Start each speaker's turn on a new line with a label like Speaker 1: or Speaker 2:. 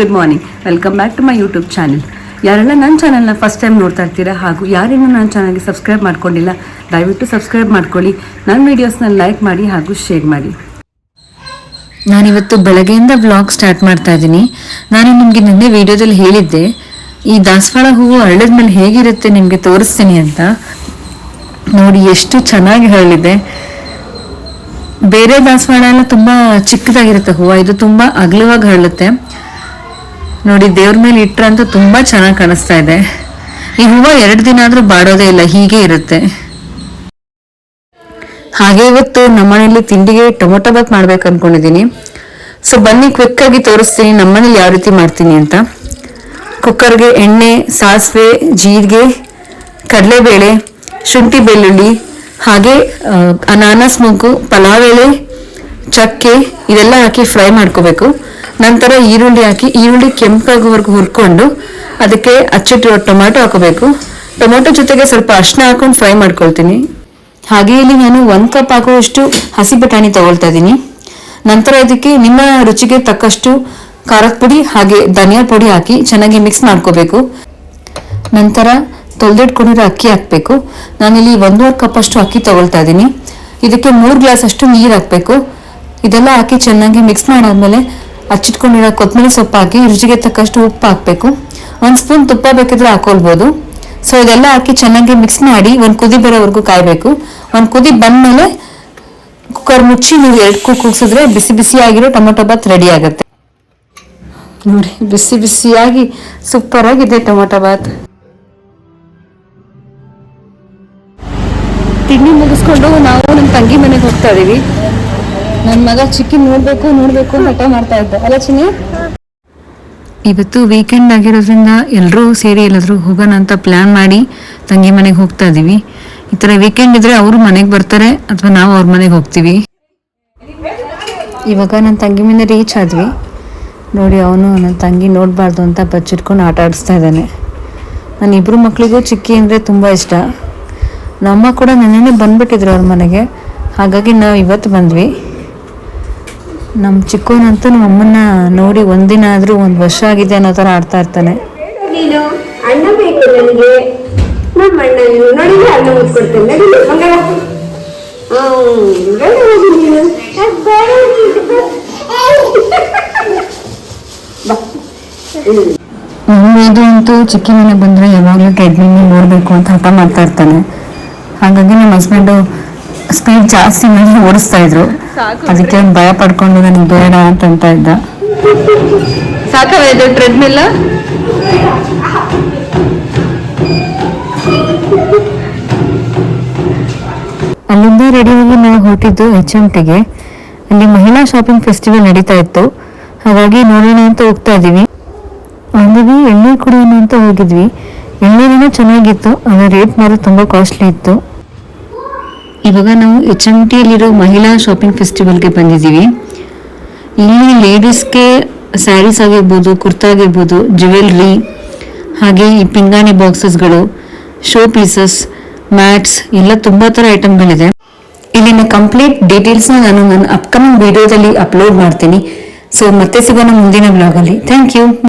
Speaker 1: Good morning welcome back to my YouTube channel ಯಾರೆಲ್ಲ ನನ್ನ ಚಾನಲ್ನ ಫಸ್ಟ್ ಟೈಮ್ ನೋಡ್ತಾ ಇರ್ತೀರಾ ಹಾಗೂ ಯಾರೇನೂ ನನ್ನ ಚಾನಲ್ಗೆ ಸಬ್ಸ್ಕ್ರೈಬ್ ಮಾಡ್ಕೊಂಡಿಲ್ಲ, ದಯವಿಟ್ಟು ಸಬ್ಸ್ಕ್ರೈಬ್ ಮಾಡ್ಕೊಳ್ಳಿ. ನನ್ನ ವೀಡಿಯೋಸ್ನ ಲೈಕ್ ಮಾಡಿ ಹಾಗೂ ಶೇರ್ ಮಾಡಿ.
Speaker 2: ನಾನಿವತ್ತು ಬೆಳಗ್ಗೆಯಿಂದ ವ್ಲಾಗ್ ಸ್ಟಾರ್ಟ್ ಮಾಡ್ತಾ ಇದ್ದೀನಿ. ನಾನು ನಿಮಗೆ ನಿನ್ನೆ ವಿಡಿಯೋದಲ್ಲಿ ಹೇಳಿದ್ದೆ, ಈ ದಾಸವಾಳ ಹೂವು ಅರಳಿದ ಮೇಲೆ ಹೇಗಿರುತ್ತೆ ನಿಮಗೆ ತೋರಿಸ್ತೀನಿ ಅಂತ. ನೋಡಿ, ಎಷ್ಟು ಚೆನ್ನಾಗಿ ಹರಳಿದೆ. ಬೇರೆ ದಾಸವಾಳ ಎಲ್ಲ ತುಂಬಾ ಚಿಕ್ಕದಾಗಿರುತ್ತೆ ಹೂವು. ಇದು ತುಂಬಾ ಅಗಲವಾಗಿ ಹರಳುತ್ತೆ. ನೋಡಿ, ದೇವ್ರ ಮೇಲೆ ಇಟ್ರಂತೂ ತುಂಬಾ ಚೆನ್ನಾಗಿ ಕಾಣಿಸ್ತಾ ಇದೆ. ಈ ಹೂವು ಎರಡು ದಿನ ಆದರೂ ಬಾಡೋದೇ ಇಲ್ಲ, ಹೀಗೆ ಇರುತ್ತೆ. ಹಾಗೆ ಇವತ್ತು ನಮ್ಮನೇಲಿ ತಿಂಡಿಗೆ ಟೊಮೊಟೊ ಬಾತ್ ಮಾಡ್ಬೇಕು ಅನ್ಕೊಂಡಿದ್ದೀನಿ ಸೊ, ಬನ್ನಿ ಕ್ವಿಕ್ ಆಗಿ ತೋರಿಸ್ತೀನಿ ನಮ್ಮನೇಲಿ ಯಾವ ರೀತಿ ಮಾಡ್ತೀನಿ ಅಂತ. ಕುಕ್ಕರ್ಗೆ ಎಣ್ಣೆ, ಸಾಸಿವೆ, ಜೀರಿಗೆ, ಕಡಲೆಬೇಳೆ, ಶುಂಠಿ ಬೆಳ್ಳುಳ್ಳಿ, ಹಾಗೆ ಅನಾನಸ್ ಮೂಗು ಪಲಾವ್ ಎಲೆ, ಚಕ್ಕೆ, ಇದೆಲ್ಲ ಹಾಕಿ ಫ್ರೈ ಮಾಡ್ಕೋಬೇಕು. ನಂತರ ಈರುಳ್ಳಿ ಹಾಕಿ, ಈರುಳ್ಳಿ ಕೆಂಪಾಗುವವರೆಗೂ ಹುರ್ಕೊಂಡು ಅದಕ್ಕೆ ಅಚ್ಚಿಟ್ಟಿರೋ ಟೊಮ್ಯಾಟೊ ಹಾಕೋಬೇಕು. ಟೊಮ್ಯಾಟೊ ಜೊತೆಗೆ ಸ್ವಲ್ಪ ಅರಿಶಿನ ಹಾಕೊಂಡು ಫ್ರೈ ಮಾಡ್ಕೊಳ್ತೀನಿ. ಹಾಗೆ ಇಲ್ಲಿ ನಾನು ಒಂದ್ ಕಪ್ ಆಗುವಷ್ಟು ಹಸಿ ಬಟಾಣಿ ತಗೊಳ್ತಾ ಇದ್ದೀನಿ. ನಂತರ ಇದಕ್ಕೆ ನಿಮ್ಮ ರುಚಿಗೆ ತಕ್ಕಷ್ಟು ಖಾರದ ಪುಡಿ ಹಾಗೆ ಧನಿಯಾ ಪುಡಿ ಹಾಕಿ ಚೆನ್ನಾಗಿ ಮಿಕ್ಸ್ ಮಾಡ್ಕೋಬೇಕು. ನಂತರ ತೊಳೆದಿಟ್ಕೊಂಡಿರೋ ಅಕ್ಕಿ ಹಾಕಬೇಕು. ನಾನಿಲ್ಲಿ ಒಂದೂವರೆ ಕಪ್ ಅಷ್ಟು ಅಕ್ಕಿ ತಗೊಳ್ತಾ ಇದ್ದೀನಿ. ಇದಕ್ಕೆ ಮೂರು ಗ್ಲಾಸ್ ಅಷ್ಟು ನೀರು ಹಾಕಬೇಕು. ಇದೆಲ್ಲ ಹಾಕಿ ಚೆನ್ನಾಗಿ ಮಿಕ್ಸ್ ಮಾಡಾದ್ಮೇಲೆ ಹಚ್ಚಿಟ್ಕೊಂಡಿರೋ ಕೊತ್ತಂಬರಿ ಸೊಪ್ಪು ಹಾಕಿ ರುಚಿಗೆ ತಕ್ಕಷ್ಟು ಉಪ್ಪು ಹಾಕಬೇಕು. ಒಂದು ಸ್ಪೂನ್ ತುಪ್ಪ ಬೇಕಿದ್ರೆ ಹಾಕೊಳ್ಬೋದು. ಸೊ ಇದೆಲ್ಲ ಹಾಕಿ ಚೆನ್ನಾಗಿ ಮಿಕ್ಸ್ ಮಾಡಿ ಒಂದು ಕುದಿ ಬರೋವರೆಗೂ ಕಾಯಬೇಕು. ಒಂದು ಕುದಿ ಬಂದಮೇಲೆ ಕುಕ್ಕರ್ ಮುಚ್ಚಿ ನೀವು ಎರಡು ಕೂಗಿಸಿದ್ರೆ ಬಿಸಿ ಬಿಸಿಯಾಗಿರೋ ಟೊಮೊಟೊ ಬಾತ್ ರೆಡಿ ಆಗುತ್ತೆ. ನೋಡಿ, ಬಿಸಿ ಬಿಸಿಯಾಗಿ ಸೂಪರ್ ಆಗಿದೆ ಟೊಮೊಟೊ ಬಾತ್. ತಿಂಡಿ ಮುಗಿಸ್ಕೊಂಡು ನಾವು ನಮ್ಮ ತಂಗಿ ಮನೆಗೆ ಹೋಗ್ತಾ ಇದೀವಿ. ನನ್ನ ಮಗ ಚಿಕ್ಕಿ ನೋಡ್ಬೇಕು ನೋಡ್ಬೇಕು ಅಂತ ಹಠ ಮಾಡ್ತಾ ಇದ್ದ. ಅಲ್ಲ ಚಿನ್ನಿ? ಇವತ್ತು ವೀಕೆಂಡ್ ಆಗಿರೋದ್ರಿಂದ ಎಲ್ಲರೂ ಸೇರಿ ಎಲ್ಲಾದರೂ ಹೋಗೋಣ ಅಂತ ಪ್ಲ್ಯಾನ್ ಮಾಡಿ ತಂಗಿ ಮನೆಗೆ ಹೋಗ್ತಾ ಇದ್ದೀವಿ ಈ ಥರ ವೀಕೆಂಡ್ ಇದ್ರೆ ಅವರು ಮನೆಗೆ ಬರ್ತಾರೆ ಅಥವಾ ನಾವು ಅವ್ರ ಮನೆಗೆ ಹೋಗ್ತೀವಿ. ಇವಾಗ ನನ್ನ ತಂಗಿ ಮನೆ ರೀಚ್ ಆದ್ವಿ. ನೋಡಿ ಅವನು ನನ್ನ ತಂಗಿ ನೋಡಬಾರ್ದು ಅಂತ ಬಚ್ಚಿಟ್ಕೊಂಡು ಆಟ ಆಡಿಸ್ತಾ ಇದ್ದಾನೆ. ನನ್ನ ಇಬ್ಬರು ಮಕ್ಕಳಿಗೂ ಚಿಕ್ಕಿ ಅಂದರೆ ತುಂಬ ಇಷ್ಟ. ನಮ್ಮ ಕೂಡ ನೆನ್ನೆ ಬಂದ್ಬಿಟ್ಟಿದ್ರು ಅವ್ರ ಮನೆಗೆ. ಹಾಗಾಗಿ ನಾವು ಇವತ್ತು ಬಂದ್ವಿ. ನಮ್ಮ ಚಿಕ್ಕವನಂತೂ ನಮ್ಮ ಅಮ್ಮನ್ನ ನೋಡಿ ಒಂದಿನ ಆದರೂ ಒಂದು ವರ್ಷ ಆಗಿದೆ ಅನ್ನೋ ಥರ ಆಡ್ತಾ ಇರ್ತಾನೆ.
Speaker 3: ನೀನು ಅಣ್ಣ ಬೇಕು ನನಗೆ. ನಮ್ಮ ಅಣ್ಣ ಅಣ್ಣ ಮಂಗಳ
Speaker 2: ಇದು ಅಂತೂ ಚಿಕ್ಕಿ ಮನೆ ಬಂದರೆ ಯಾವಾಗಲೂ ಟ್ರೆಡ್ಮಿಲ್ ನೋಡಬೇಕು ಅಂತ ಹಠ ಮಾಡ್ತಾ ಇರ್ತಾನೆ. ಹಾಗಾಗಿ ನಮ್ಮ ಹಸ್ಬೆಂಡು ಸ್ಪೀಡ್ ಜಾಸ್ತಿ ಮಾಡಿ ಓಡಿಸ್ತಾ ಇದ್ರು. ಅದಕ್ಕೆ ಭಯ ಪಡ್ಕೊಂಡು ನನಗೆ ಬೇಡ ಅಂತ ಅಂತ ಇದ್ದ.
Speaker 1: ಸಾಕವಿದೆ ಟ್ರೆಡ್ಮಿಲ್?
Speaker 2: ಅಲ್ಲಿಂದ ರೆಡಿಯಾಗಿ ನಾವು ಹೊರಟಿದ್ದು ಎಚ್ ಎಂ ಟಿಗೆ ಅಲ್ಲಿ ಮಹಿಳಾ ಶಾಪಿಂಗ್ ಫೆಸ್ಟಿವಲ್ ನಡೀತಾ ಇತ್ತು. ಹಾಗಾಗಿ ನೋಡೋಣ ಅಂತ ಹೋಗ್ತಾ ಇದೀವಿ ಅಂದಿವಿ ಎಳ್ನೀರು ಕುಡಿಯೋಣ ಅಂತ ಹೋಗಿದ್ವಿ. ಎಳ್ನೀರೇನೋ ಚೆನ್ನಾಗಿತ್ತು ಅದರ ರೇಟ್ ಮಾತ್ರ ತುಂಬ ಕಾಸ್ಟ್ಲಿ ಇತ್ತು. ಇವಾಗ ನಾವು ಎಚ್ ಎಂ ಟಿಯಲ್ಲಿರೋ ಮಹಿಳಾ ಶಾಪಿಂಗ್ ಫೆಸ್ಟಿವಲ್ಗೆ ಬಂದಿದ್ದೀವಿ. ಇಲ್ಲಿ ಲೇಡೀಸ್ಗೆ ಸ್ಯಾರೀಸ್ ಆಗಿರ್ಬೋದು, ಕುರ್ತಾ ಆಗಿರ್ಬೋದು, ಜ್ಯುವೆಲ್ರಿ, ಹಾಗೆ ಈ ಪಿಂಗಾಣಿ ಬಾಕ್ಸಸ್ಗಳು, ಶೋ ಪೀಸಸ್, ಮ್ಯಾಟ್ಸ್ ಎಲ್ಲ ತುಂಬ ಥರ ಐಟಮ್ಗಳಿದೆ. ಇಲ್ಲಿನ ಕಂಪ್ಲೀಟ್ ಡೀಟೇಲ್ಸ್ನ ನಾನು ನನ್ನ ಅಪ್ಕಮಿಂಗ್ ವಿಡಿಯೋದಲ್ಲಿ ಅಪ್ಲೋಡ್ ಮಾಡ್ತೀನಿ. ಸೊ ಮತ್ತೆ ಸಿಗೋಣ ಮುಂದಿನ ಬ್ಲಾಗಲ್ಲಿ ಥ್ಯಾಂಕ್ ಯು.